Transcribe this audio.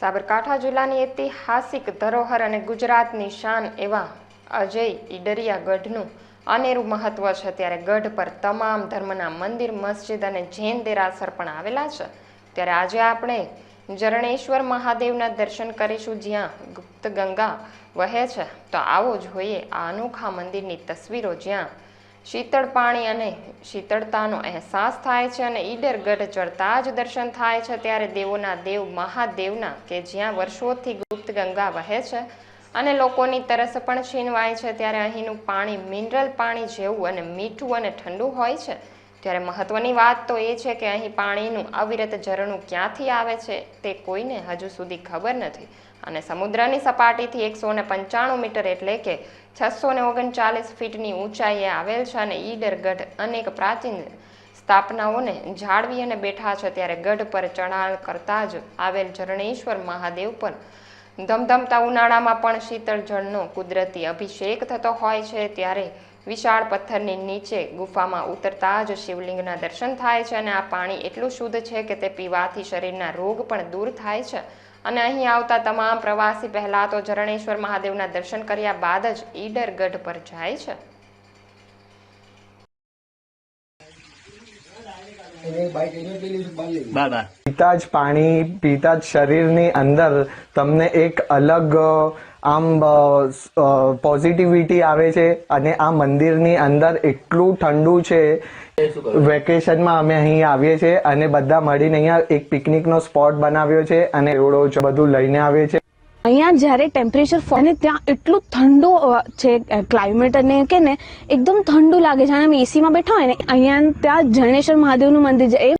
સાબરકાંઠા જિલ્લાની ઐતિહાસિક ધરોહર અને ગુજરાતની શાન એવા અજય ઈડરિયા ગઢનું અનેરું મહત્વ છે. ત્યારે ગઢ પર તમામ ધર્મના મંદિર, મસ્જિદ અને જૈન દેરાસર પણ આવેલા છે. ત્યારે આજે આપણે જરણેશ્વર મહાદેવના દર્શન કરીશું, જ્યાં ગુપ્ત ગંગા વહે છે. તો આવો જોઈએ આ અનોખા મંદિરની તસવીરો, જ્યાં શીતળ પાણી અને શીતળતાનો અહેસાસ થાય છે અને ઈડર ગઢ ચડતા જ દર્શન થાય છે ત્યારે દેવોના દેવ મહાદેવના કે જ્યાં વર્ષોથી ગુપ્ત ગંગા વહે છે અને લોકોની તરસ પણ છીનવાય છે ત્યારે અહીંનું પાણી મિનરલ પાણી જેવું અને મીઠું અને ઠંડુ હોય છે. ત્યારે મહત્વની વાત તો એ છે કે અહીં પાણીનું અવિરત ઝરણું ક્યાંથી આવે છે તે કોઈને હજુ સુધી ખબર નથી. અને સમુદ્રની સપાટીથી એકસો ને પંચાણું મીટર એટલે કે છસો ને ઓગણચાલીસ ફીટની ઊંચાઈએ આવેલ છે અને ઈડર ગઢ અનેક પ્રાચીન સ્થાપનાઓને જાળવી અને બેઠા છે ત્યારે ગઢ પર ચઢાણ કરતા જ આવેલ ઝરણેશ્વર મહાદેવ પર ધમધમતા ઉનાળામાં પણ શીતળ જળનો કુદરતી અભિષેક થતો હોય છે. ત્યારે વિશાળ પથ્થરની નીચે ગુફામાં ઉતરતા જ શિવલિંગના દર્શન થાય છે અને આ પાણી એટલું શુદ્ધ છે કે તે પીવાથી શરીરના રોગ પણ દૂર થાય છે. અને અહીં આવતા તમામ પ્રવાસી પહેલા તો જરણેશ્વર મહાદેવના દર્શન કર્યા બાદ જ ઈડર ગઢ પર જાય છે. પીતા જ પાણી, પીતા જ શરીરની અંદર તમને એક અલગ, આમ પોઝિટિવિટી આવે છે અને આ મંદિરની અંદર એટલું ઠંડુ છે. વેકેશનમાં અમે અહીં આવીએ છીએ અને બધા મળીને અહીંયા એક પિકનિકનો સ્પોટ બનાવ્યો છે અને એવડો બધું લઈને આવે છીએ. અહીંયા જ્યારે ટેમ્પરેચર અને ત્યાં એટલું ઠંડુ છે ક્લાઇમેટ અને કે ને, એકદમ ઠંડુ લાગે છે. અને અમે એસીમાં બેઠા હોય ને, અહીંયા ત્યાં જરણેશ્વર મહાદેવનું મંદિર છે. એ